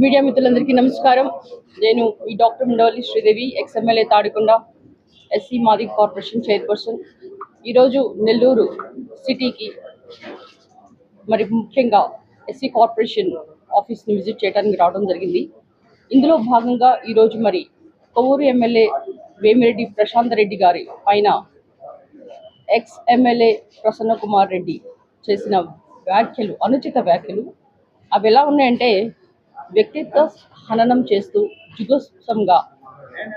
Media మిత్రులందరికీ నమస్కారం. నేను ఈ doctor Undavalli Sridevi ex MLA Tadikonda SC మాది కార్పొరేషన్ చైర్పర్సన్. ఈరోజు నెల్లూరు సిటీకి మరి ముఖ్యంగా ఎస్సీ కార్పొరేషన్ ఆఫీస్ని విజిట్ చేయడానికి రావడం జరిగింది. ఇందులో భాగంగా ఈరోజు మరి కొవ్వూరు ఎమ్మెల్యే వేమిరెడ్డి ప్రశాంత్ రెడ్డి గారి పైన ఎక్స్ ఎమ్మెల్యే ప్రసన్న కుమార్ రెడ్డి చేసిన వ్యాఖ్యలు అనుచిత వ్యాఖ్యలు అవి ఎలా ఉన్నాయంటే వ్యక్తిత్వ హననం చేస్తూ జుగుప్సంగా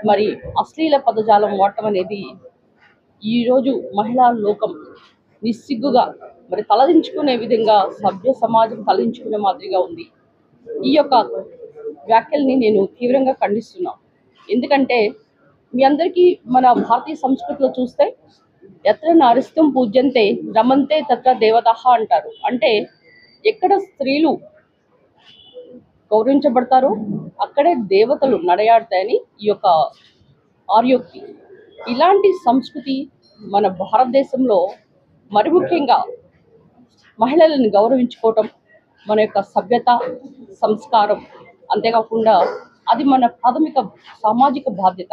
మరి అశ్లీల పదజాలం వాడటం అనేది ఈరోజు మహిళా లోకం నిస్సిగ్గుగా మరి తలదించుకునే విధంగా సభ్య సమాజం తలదించుకునే మాదిరిగా ఉంది. ఈ యొక్క వ్యాఖ్యల్ని నేను తీవ్రంగా ఖండిస్తున్నాను. ఎందుకంటే మీ అందరికీ మన భారతీయ సంస్కృతిలో చూస్తే ఎత్ర నారిస్తం పూజ్యంతే రమంతే తత్ర దేవత అంటారు. అంటే ఎక్కడ స్త్రీలు గౌరవించబడతారో అక్కడే దేవతలు నడయాడతాయని ఈ యొక్క ఆర్యోక్తి. ఇలాంటి సంస్కృతి మన భారతదేశంలో మరి ముఖ్యంగా మహిళలను గౌరవించుకోవటం మన యొక్క సభ్యత సంస్కారం అంతేకాకుండా అది మన ప్రాథమిక సామాజిక బాధ్యత.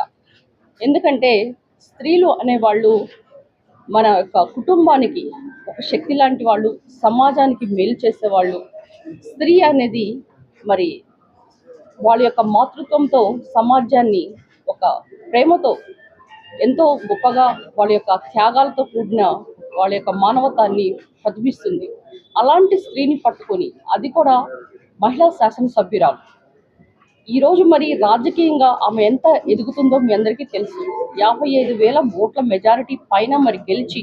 ఎందుకంటే స్త్రీలు అనేవాళ్ళు మన యొక్క కుటుంబానికి ఒక శక్తి లాంటి వాళ్ళు సమాజానికి మేలు చేసేవాళ్ళు స్త్రీ అనేది మరి వాళ్ళ యొక్క మాతృత్వంతో సమాజాన్ని ఒక ప్రేమతో ఎంతో గొప్పగా వాళ్ళ యొక్క త్యాగాలతో కూడిన వాళ్ళ యొక్క మానవతాన్ని ప్రతిబిస్తుంది అలాంటి స్త్రీని పట్టుకొని అది కూడా మహిళా శాసనసభ్యురాలు. ఈరోజు మరి రాజకీయంగా ఆమె ఎంత ఎదుగుతుందో మీ అందరికీ తెలుసు. యాభై ఐదు వేల ఓట్ల మెజారిటీ పైన మరి గెలిచి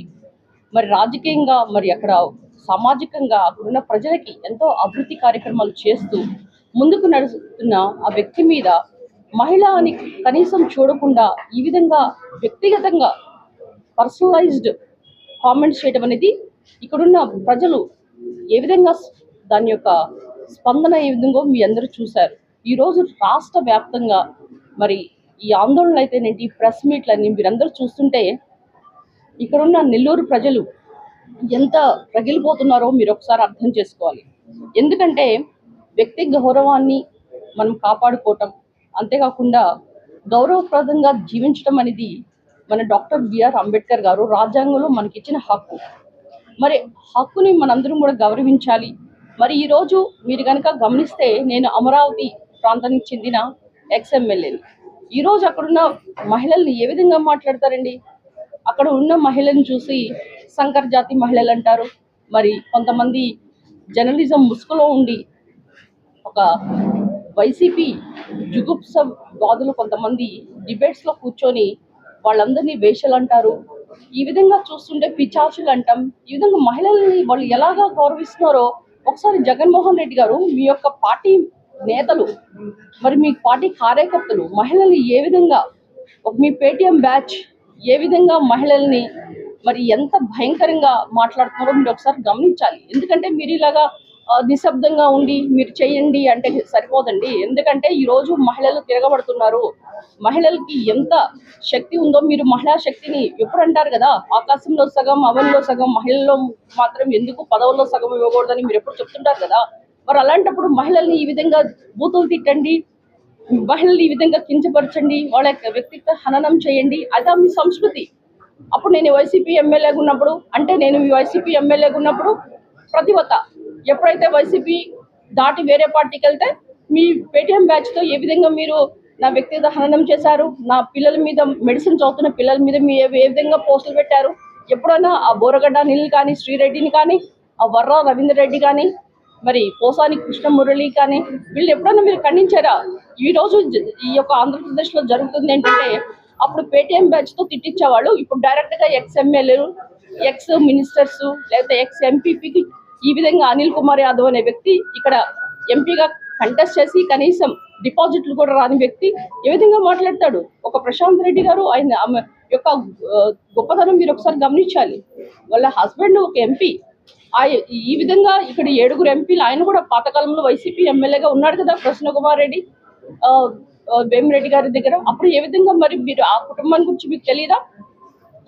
మరి రాజకీయంగా మరి అక్కడ సామాజికంగా అక్కడున్న ప్రజలకి ఎంతో అభివృద్ధి కార్యక్రమాలు చేస్తూ ముందుకు నడుస్తున్న ఆ వ్యక్తి మీద మహిళ అని కనీసం చూడకుండా ఈ విధంగా వ్యక్తిగతంగా పర్సనలైజ్డ్ కామెంట్స్ చేయడం అనేది ఇక్కడున్న ప్రజలు ఏ విధంగా దాని యొక్క స్పందన ఏ విధంగా మీ అందరూ చూశారు. ఈరోజు రాష్ట్ర వ్యాప్తంగా మరి ఈ ఆందోళనలు అయితేనేంటి ప్రెస్ మీట్లని మీరందరూ చూస్తుంటే ఇక్కడున్న నెల్లూరు ప్రజలు ఎంత రగిలిపోతున్నారో మీరు ఒకసారి అర్థం చేసుకోవాలి. ఎందుకంటే వ్యక్తి గౌరవాన్ని మనం కాపాడుకోవటం అంతేకాకుండా గౌరవప్రదంగా జీవించడం అనేది మన డాక్టర్ బిఆర్ అంబేద్కర్ గారు రాజ్యాంగంలో మనకిచ్చిన హక్కు. మరి హక్కుని మనందరం కూడా గౌరవించాలి. మరి ఈరోజు మీరు కనుక గమనిస్తే నేను అమరావతి ప్రాంతానికి చెందిన ఎక్స్ ఎమ్మెల్యేని ఈరోజు అక్కడున్న మహిళల్ని ఏ విధంగా మాట్లాడతారండి? అక్కడ ఉన్న మహిళను చూసి సంకర్ జాతి మహిళలు అంటారు. మరి కొంతమంది జర్నలిజం ముసుగులో ఉండి ఒక వైసీపీ జుగుప్స వాదులు కొంతమంది డిబేట్స్లో కూర్చొని వాళ్ళందరినీ వేషలు అంటారు. ఈ విధంగా చూస్తుంటే పిచాచులు అంటాం. ఈ విధంగా మహిళల్ని వాళ్ళు ఎలాగా గౌరవిస్తున్నారో ఒకసారి జగన్మోహన్ రెడ్డి గారు మీ యొక్క పార్టీ నేతలు మరి మీ పార్టీ కార్యకర్తలు మహిళలు ఏ విధంగా ఒక మీ పేటిఎం బ్యాచ్ ఏ విధంగా మహిళల్ని మరి ఎంత భయంకరంగా మాట్లాడుతున్నారో మీరు ఒకసారి గమనించాలి. ఎందుకంటే మీరు ఇలాగా నిశ్శబ్దంగా ఉండి మీరు చేయండి అంటే సరిపోదండి. ఎందుకంటే ఈ రోజు మహిళలు తిరగబడుతున్నారు. మహిళలకి ఎంత శక్తి ఉందో మీరు మహిళా శక్తిని ఎప్పుడు అంటారు కదా? ఆకాశంలో సగం అవన్లో సగం మహిళల్లో మాత్రం ఎందుకు పదవుల్లో సగం ఇవ్వకూడదని మీరు ఎప్పుడు చెప్తుంటారు కదా? మరి అలాంటప్పుడు మహిళల్ని ఈ విధంగా బూతులు తిట్టండి మహిళల్ని ఈ విధంగా కించపరచండి వాళ్ళ యొక్క వ్యక్తిత్వ హననం చేయండి. అదా మీ సంస్కృతి. అప్పుడు నేను వైసీపీ ఎమ్మెల్యేగా ఉన్నప్పుడు అంటే నేను మీ వైసీపీ ఎమ్మెల్యేగా ఉన్నప్పుడు ప్రతివత ఎప్పుడైతే వైసీపీ దాటి వేరే పార్టీకి వెళ్తే మీ పేటీఎం బ్యాచ్తో ఏ విధంగా మీరు నా వ్యక్తిగత హననం చేశారు నా పిల్లల మీద మెడిసిన్ చదువుతున్న పిల్లల మీద మీ ఏ ఏ విధంగా పోస్టులు పెట్టారు ఎప్పుడైనా ఆ బోరగడ్డ అనిల్ కానీ శ్రీరెడ్డిని కానీ ఆ వర్ర రవీంద్ర రెడ్డి కానీ మరి పోసాని కృష్ణమురళి కానీ వీళ్ళు ఎప్పుడైనా మీరు ఖండించారా? ఈ రోజు ఈ యొక్క ఆంధ్రప్రదేశ్లో జరుగుతుంది ఏంటంటే అప్పుడు పేటీఎం బ్యాచ్తో తిట్టించేవాళ్ళు. ఇప్పుడు డైరెక్ట్గా ఎక్స్ ఎమ్మెల్యేలు ఎక్స్ మినిస్టర్స్ లేకపోతే ఎక్స్ ఎంపీపీకి ఈ విధంగా అనిల్ కుమార్ యాదవ్ అనే వ్యక్తి ఇక్కడ ఎంపీగా కంటెస్ట్ చేసి కనీసం డిపాజిట్లు కూడా రాని వ్యక్తి ఏ విధంగా మాట్లాడతాడు? ఒక ప్రశాంత్ రెడ్డి గారు ఆయన ఆమె యొక్క గొప్పతనం మీరు ఒకసారి గమనించాలి. వాళ్ళ హస్బెండ్ ఒక ఎంపీ ఈ విధంగా ఇక్కడ ఏడుగురు ఎంపీలు ఆయన కూడా పాతకాలంలో వైసీపీ ఎమ్మెల్యేగా ఉన్నాడు కదా కృష్ణ కుమార్ రెడ్డి. ఆ, వేమిరెడ్డి గారి దగ్గర. అప్పుడు ఏ విధంగా మరి మీరు ఆ కుటుంబాన్ని గురించి మీకు తెలియదా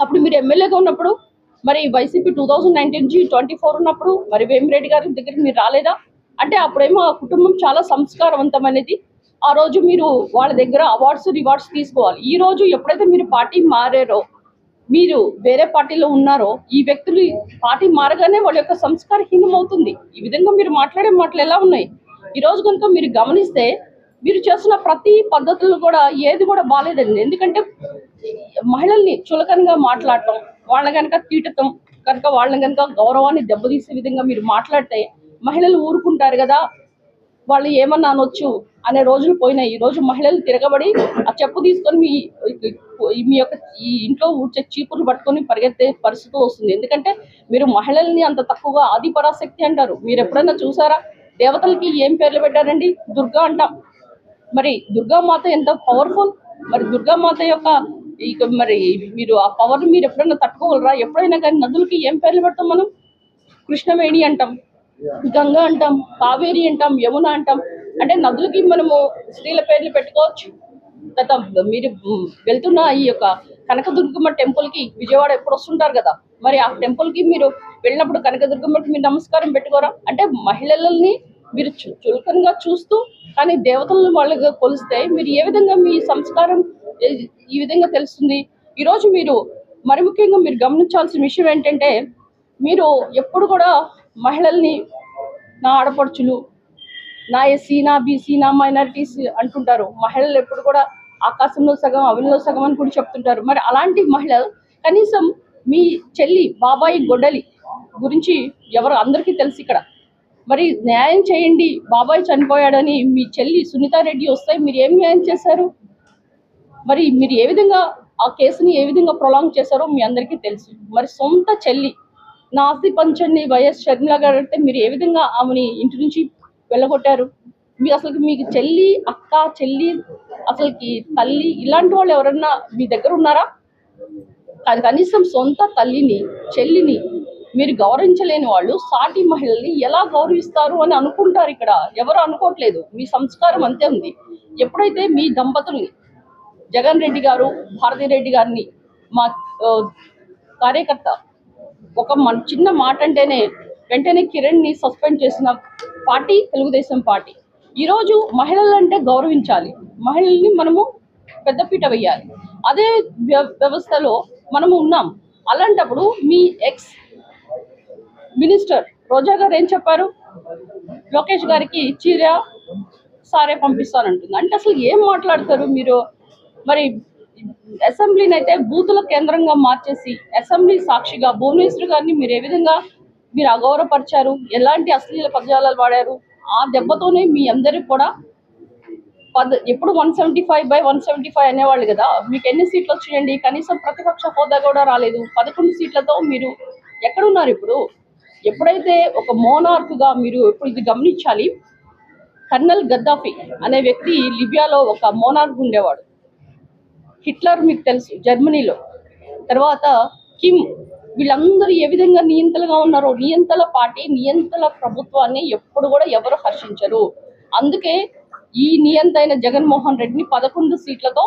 అప్పుడు మీరు ఎమ్మెల్యేగా ఉన్నప్పుడు మరి వైసీపీ టూ థౌజండ్ నైన్టీన్ జీ ట్వంటీ ఫోర్ ఉన్నప్పుడు మరి వేమిరెడ్డి గారి దగ్గర మీరు రాలేదా? అంటే అప్పుడేమో ఆ కుటుంబం చాలా సంస్కారవంతమైనది ఆ రోజు మీరు వాళ్ళ దగ్గర అవార్డ్స్ రివార్డ్స్ తీసుకోవాలి. ఈ రోజు ఎప్పుడైతే మీరు పార్టీ మారారో మీరు వేరే పార్టీలో ఉన్నారో ఈ వ్యక్తులు పార్టీ మారగానే వాళ్ళ యొక్క సంస్కారహీనం అవుతుంది ఈ విధంగా మీరు మాట్లాడే మాటలు ఎలా ఉన్నాయి? ఈ రోజు కనుక మీరు గమనిస్తే మీరు చేస్తున్న ప్రతి పద్ధతులు కూడా ఏది కూడా బాగాలేదండి ఎందుకంటే మహిళల్ని చులకనగా మాట్లాడటం వాళ్ళని కనుక తీటతం కనుక వాళ్ళని కనుక గౌరవాన్ని దెబ్బతీసే విధంగా మీరు మాట్లాడితే మహిళలు ఊరుకుంటారు కదా. వాళ్ళు ఏమన్నా అనొచ్చు అనే రోజులు పోయినాయి. ఈ రోజు మహిళలు తిరగబడి ఆ చెప్పు తీసుకొని మీ మీ యొక్క ఈ ఇంట్లో ఊడ్చే చీపులు పట్టుకొని పరిగెత్తే పరిస్థితి వస్తుంది. ఎందుకంటే మీరు మహిళల్ని అంత తక్కువగా ఆది పరాశక్తి అంటారు. మీరు ఎప్పుడైనా చూసారా? దేవతలకి ఏం పేర్లు పెట్టారండి? దుర్గా అంటాం. మరి దుర్గామాత ఎంత పవర్ఫుల్ మరి దుర్గామాత యొక్క ఇక మరి మీరు ఆ పవర్ మీరు ఎప్పుడైనా తట్టుకోగలరా? ఎప్పుడైనా కానీ నదులకి ఏం పేర్లు పెడతాం మనం? కృష్ణవేణి అంటాం గంగా అంటాం కావేరి అంటాం యమున అంటాం. అంటే నదులకి మనము స్త్రీల పేర్లు పెట్టుకోవచ్చు. గత మీరు వెళ్తున్న ఈ యొక్క కనకదుర్గమ్మ టెంపుల్కి విజయవాడ ఎప్పుడు వస్తుంటారు కదా? మరి ఆ టెంపుల్కి మీరు వెళ్ళినప్పుడు కనకదుర్గమ్మకి మీరు నమస్కారం పెట్టుకోరా? అంటే మహిళలని మీరు చు- చులకనగా చూస్తూ కానీ దేవతలను వాళ్ళగా కొలిస్తే మీరు ఏ విధంగా మీ సంస్కారం ఈ విధంగా తెలుస్తుంది? ఈరోజు మీరు మరి ముఖ్యంగా మీరు గమనించాల్సిన విషయం ఏంటంటే మీరు ఎప్పుడు కూడా మహిళల్ని నా ఆడపడుచులు నా ఎస్సీనా బీసీనా మైనారిటీస్ అంటుంటారు. మహిళలు ఎప్పుడు కూడా ఆకాశంలో సగం అవిలో సగం అని కూడా చెప్తుంటారు. మరి అలాంటి మహిళలు కనీసం మీ చెల్లి బాబాయి గొడ్డలి గురించి ఎవరు అందరికీ తెలుసు ఇక్కడ. మరి న్యాయం చేయండి బాబాయ్ చనిపోయాడని మీ చెల్లి సునీతారెడ్డి వస్తే మీరు ఏం న్యాయం చేశారు? మరి మీరు ఏ విధంగా ఆ కేసుని ఏ విధంగా ప్రొలాంగ్ చేశారో మీ అందరికీ తెలుసు. మరి సొంత చెల్లి నా ఆస్తి పంచండి వైఎస్ షర్మిల గారు అంటే మీరు ఏ విధంగా ఆమెని ఇంటి నుంచి వెళ్ళగొట్టారు. మీకు అసలు మీకు చెల్లి అక్క చెల్లి అసలుకి తల్లి ఇలాంటి వాళ్ళు ఎవరన్నా మీ దగ్గర ఉన్నారా? అది కనీసం సొంత తల్లిని చెల్లిని మీరు గౌరవించలేని వాళ్ళు సాటి మహిళల్ని ఎలా గౌరవిస్తారు అని అనుకుంటారు ఇక్కడ. ఎవరు అనుకోవట్లేదు. మీ సంస్కారం అంతే ఉంది. ఎప్పుడైతే మీ దంపతుల్ని జగన్ రెడ్డి గారు భారతీ రెడ్డి గారిని మా కార్యకర్త ఒక మన చిన్న మాట అంటేనే వెంటనే కిరణ్ని సస్పెండ్ చేసిన పార్టీ తెలుగుదేశం పార్టీ. ఈరోజు మహిళలంటే గౌరవించాలి. మహిళల్ని మనము పెద్దపీట వేయాలి. అదే వ్యవస్థలో మనము ఉన్నాం. అలాంటప్పుడు మీ ఎక్స్ మినిస్టర్ రోజా గారు ఏం చెప్పారు? లోకేష్ గారికి చీర సారే పంపిస్తానంటుంది. అంటే అసలు ఏం మాట్లాడతారు మీరు? మరి అసెంబ్లీని అయితే బూతుల కేంద్రంగా మార్చేసి అసెంబ్లీ సాక్షిగా భువనేశ్వర్ గారిని మీరు ఏ విధంగా మీరు అగౌరవపరిచారు? ఎలాంటి అశ్లీల పదజాలాలు వాడారు? ఆ దెబ్బతోనే మీ అందరికి కూడా పద ఎప్పుడు one seventy five by one seventy five అనేవాళ్ళు కదా మీకు ఎన్ని సీట్లు వచ్చాయండి కనీసం ప్రతిపక్ష హోదా కూడా రాలేదు. పదకొండు సీట్లతో మీరు ఎక్కడున్నారు ఇప్పుడు? ఎప్పుడైతే ఒక మోనార్క్గా మీరు ఎప్పుడు ఇది గమనించాలి కర్నల్ గద్దాఫీ అనే వ్యక్తి లిబియాలో ఒక మోనార్క్ ఉండేవాడు. హిట్లర్ మీకు తెలుసు జర్మనీలో. తర్వాత కిమ్ వీళ్ళందరూ ఏ విధంగా నియంతలుగా ఉన్నారో నియంతల పార్టీ నియంతల ప్రభుత్వాన్ని ఎప్పుడు కూడా ఎవరు హర్షించరు. అందుకే ఈ నియంత అయిన జగన్మోహన్ రెడ్డిని పదకొండు సీట్లతో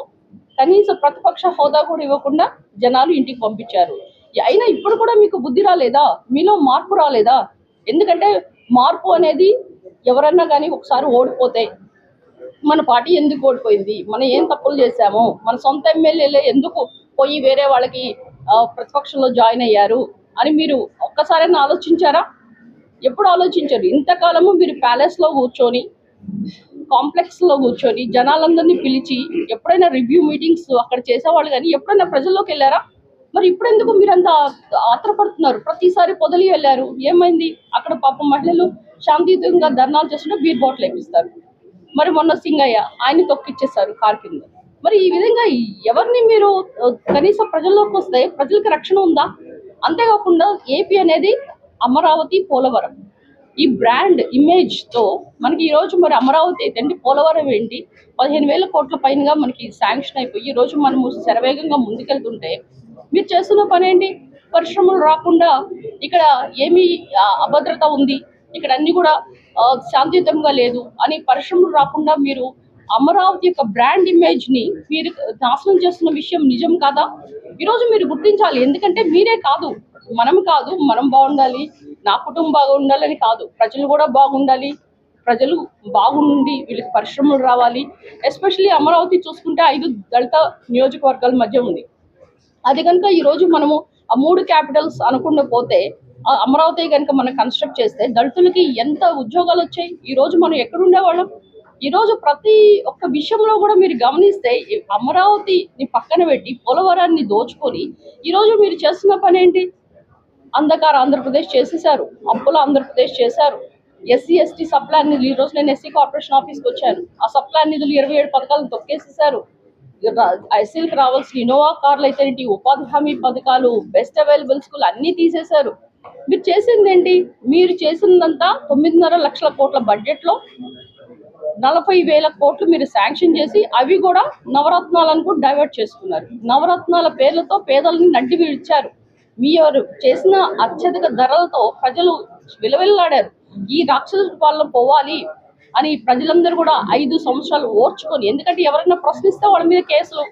కనీస ప్రతిపక్ష హోదా కూడా ఇవ్వకుండా జనాలు ఇంటికి పంపించారు. అయినా ఇప్పుడు కూడా మీకు బుద్ధి రాలేదా? మీలో మార్పు రాలేదా? ఎందుకంటే మార్పు అనేది ఎవరన్నా కానీ ఒకసారి ఓడిపోతే మన పార్టీ ఎందుకు ఓడిపోయింది? మనం ఏం తప్పులు చేశాము? మన సొంత ఎమ్మెల్యేలే ఎందుకు పోయి వేరే వాళ్ళకి ప్రతిపక్షంలో జాయిన్ అయ్యారు అని మీరు ఒక్కసారైనా ఆలోచించారా? ఎప్పుడు ఆలోచించారు? ఇంతకాలము మీరు ప్యాలెస్లో కూర్చొని కాంప్లెక్స్లో కూర్చొని జనాలందరినీ పిలిచి ఎప్పుడైనా రివ్యూ మీటింగ్స్ అక్కడ చేసేవాళ్ళు కానీ ఎప్పుడైనా ప్రజల్లోకి వెళ్ళారా? మరి ఇప్పుడు ఎందుకు మీరంతా ఆత్రపడుతున్నారు? ప్రతిసారి పొదలి వెళ్ళారు. ఏమైంది? అక్కడ పాపం మహిళలు శాంతియుతంగా ధర్నాలు చేస్తుంటే బీర్ బాటిల్ వేపిస్తారు. మరి మొన్న సింగయ్య ఆయన తొక్కిచ్చేసారు కార్ కింద. మరి ఈ విధంగా ఎవరిని మీరు కనీసం ప్రజల్లోకి వస్తే ప్రజలకు రక్షణ ఉందా? అంతేకాకుండా ఏపీ అనేది అమరావతి పోలవరం. ఈ బ్రాండ్ ఇమేజ్తో మనకి ఈ రోజు మరి అమరావతి ఏంటంటే పోలవరం ఏంటి? పదిహేను వేల కోట్ల పైనగా మనకి శాంక్షన్ అయిపోయి ఈ రోజు మనము శరవేగంగా ముందుకెళ్తుంటే మీరు చేస్తున్న పని ఏంటి? పరిశ్రమలు రాకుండా ఇక్కడ ఏమి అభద్రత ఉంది. ఇక్కడ అన్ని కూడా శాంతియుతంగా లేదు అని పరిశ్రమలు రాకుండా మీరు అమరావతి యొక్క బ్రాండ్ ఇమేజ్ని మీరు నాశనం చేస్తున్న విషయం నిజం కాదా? ఈరోజు మీరు గుర్తించాలి. ఎందుకంటే మీరే కాదు. మనం కాదు. మనం బాగుండాలి. నా కుటుంబం బాగుండాలని కాదు. ప్రజలు కూడా బాగుండాలి. ప్రజలు బాగుండి వీళ్ళకి పరిశ్రమలు రావాలి. ఎస్పెషల్లీ అమరావతి చూసుకుంటే ఐదు దళిత నియోజకవర్గాల మధ్య ఉంది. అది కనుక ఈరోజు మనము ఆ మూడు క్యాపిటల్స్ అనకుండా పోతే అమరావతి కనుక మనం కన్స్ట్రక్ట్ చేస్తే దళితులకి ఎంత ఉద్యోగాలు వచ్చాయి? ఈ రోజు మనం ఎక్కడుండేవాళ్ళం? ఈరోజు ఈ రోజు ప్రతి ఒక్క విషయంలో కూడా మీరు గమనిస్తే అమరావతిని పక్కన పెట్టి పోలవరాన్ని దోచుకొని ఈ రోజు మీరు చేస్తున్న పని ఏంటి? అంధకార ఆంధ్రప్రదేశ్ చేసేసారు అప్పుల ఆంధ్రప్రదేశ్ చేశారు. ఎస్సీ ఎస్టీ సప్లాన్ నిధులు ఈరోజు నేను ఎస్సీ కార్పొరేషన్ ఆఫీస్కి వచ్చాను. ఆ సప్లాన్ నిధులు ఇరవై ఏడు పథకాలను తొక్కేసేసారు ఎస్సీలకు రావాల్సిన ఇన్నోవా కార్లు అయితే ఏంటి? ఉపాధి హామీ పథకాలు బెస్ట్ అవైలబుల్ స్కూల్ అన్నీ తీసేశారు. మీరు చేసింది ఏంటి? మీరు చేసిందంతా తొమ్మిదిన్నర లక్షల కోట్ల బడ్జెట్లో నలభై వేల కోట్లు మీరు శాంక్షన్ చేసి అవి కూడా నవరత్నాలను కూడా డైవర్ట్ చేసుకున్నారు. నవరత్నాల పేర్లతో పేదలని నడ్డి మీ ఎవరు చేసిన అత్యధిక ధరలతో ప్రజలు విలవిల్లాడారు. ఈ రాక్షస పాలన పోవాలి అని ప్రజలందరూ కూడా ఐదు సంవత్సరాలు ఓర్చుకొని ఎందుకంటే ఎవరైనా ప్రశ్నిస్తే వాళ్ళ మీద కేసులు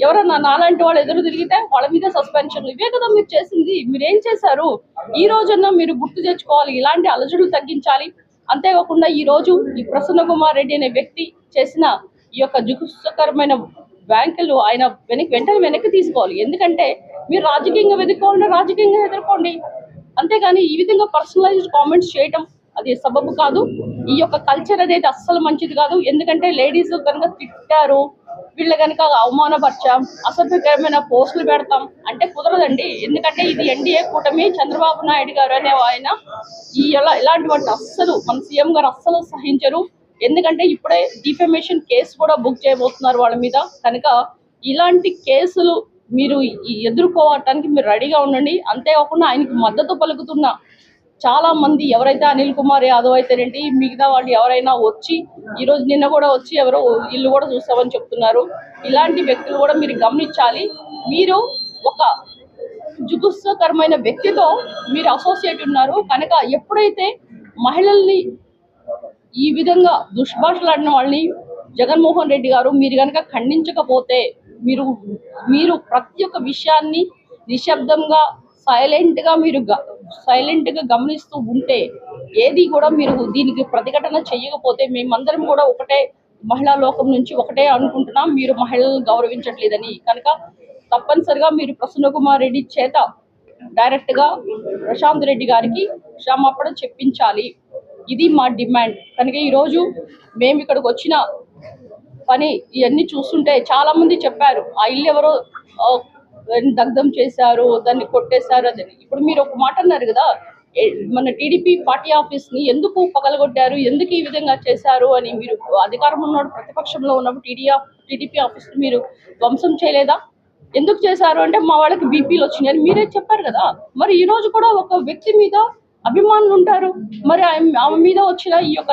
ఎవరన్నా నాలాంటి వాళ్ళు ఎదురు తిరిగితే వాళ్ళ మీద సస్పెన్షన్లు. ఇవే కదా మీరు చేసింది. మీరేం చేశారు? ఈ రోజన్నా మీరు గుర్తు తెచ్చుకోవాలి. ఇలాంటి అలజడులు తగ్గించాలి. అంతేకాకుండా ఈ రోజు ఈ ప్రసన్న కుమార్ రెడ్డి అనే వ్యక్తి చేసిన ఈ యొక్క జుగుప్సకరమైన బ్యాంకులు ఆయన వెనక్కి వెంటనే వెనక్కి తీసుకోవాలి. ఎందుకంటే మీరు రాజకీయంగా వెతుక్కోవాలంటే రాజకీయంగా ఎదుర్కోండి. అంతేగాని ఈ విధంగా పర్సనలైజ్డ్ కామెంట్స్ చేయటం అది సబబు కాదు. ఈ యొక్క కల్చర్ అనేది అస్సలు మంచిది కాదు. ఎందుకంటే లేడీస్ కనుక తిట్టారు వీళ్ళ కనుక అవమానపరిచాం అసభ్యకరమైన పోస్టులు పెడతాం అంటే కుదరదండి. ఎందుకంటే ఇది ఎన్డీఏ కూటమి చంద్రబాబు నాయుడు గారు అనే ఆయన ఈ ఇలా ఇలాంటివంటి అస్సలు మన సీఎం గారు అస్సలు సహించరు. ఎందుకంటే ఇప్పుడే డిఫెమేషన్ కేసు కూడా బుక్ చేయబోతున్నారు వాళ్ళ మీద. కనుక ఇలాంటి కేసులు మీరు ఎదుర్కోవటానికి మీరు రెడీగా ఉండండి. అంతేకాకుండా ఆయనకి మద్దతు పలుకుతున్న చాలా మంది ఎవరైతే అనిల్ కుమార్ యాదవ్ అయితేనేంటి మిగతా వాళ్ళు ఎవరైనా వచ్చి ఈ రోజు నిన్న కూడా వచ్చి ఎవరో ఇల్లు కూడా చూస్తామని చెప్తున్నారు. ఇలాంటి వ్యక్తులు కూడా మీరు గమనించాలి. మీరు ఒక జుగుత్సకరమైన వ్యక్తితో మీరు అసోసియేట్ ఉన్నారు. కనుక ఎప్పుడైతే మహిళల్ని ఈ విధంగా దుష్భాషలాడిన వాళ్ళని జగన్మోహన్ రెడ్డి గారు మీరు కనుక ఖండించకపోతే మీరు మీరు ప్రతి ఒక్క విషయాన్ని నిశ్శబ్దంగా సైలెంట్గా మీరు సైలెంట్గా గమనిస్తూ ఉంటే ఏది కూడా మీరు దీనికి ప్రతిఘటన చేయకపోతే మేమందరం కూడా ఒకటే మహిళా లోకం నుంచి ఒకటే అనుకుంటున్నాం మీరు మహిళలను గౌరవించట్లేదని. కనుక తప్పనిసరిగా మీరు ప్రసన్న కుమార్ రెడ్డి చేత డైరెక్ట్గా ప్రశాంత్ రెడ్డి గారికి క్షమాపణ చెప్పించాలి. ఇది మా డిమాండ్. కనుక ఈరోజు మేము ఇక్కడికి వచ్చిన పని ఇవన్నీ చూస్తుంటే చాలా మంది చెప్పారు ఆ ఇల్లు ఎవరో ఆ, దగ్ధం చేశారు దాన్ని కొట్టేశారు అని. ఇప్పుడు మీరు ఒక మాట అన్నారు కదా మన టీడీపీ పార్టీ ఆఫీస్ని ఎందుకు పగలగొట్టారు ఎందుకు ఈ విధంగా చేశారు అని మీరు అధికారం ఉన్నప్పుడు ప్రతిపక్షంలో ఉన్నప్పుడు టీడీ టీడీపీ ఆఫీస్ మీరు ధ్వంసం చేయలేదా? ఎందుకు చేశారు అంటే మా వాళ్ళకి బీపీలు వచ్చినాయని మీరే చెప్పారు కదా. మరి ఈ రోజు కూడా ఒక వ్యక్తి మీద అభిమానులు ఉంటారు. మరి ఆమె ఆమె మీద వచ్చిన ఈ యొక్క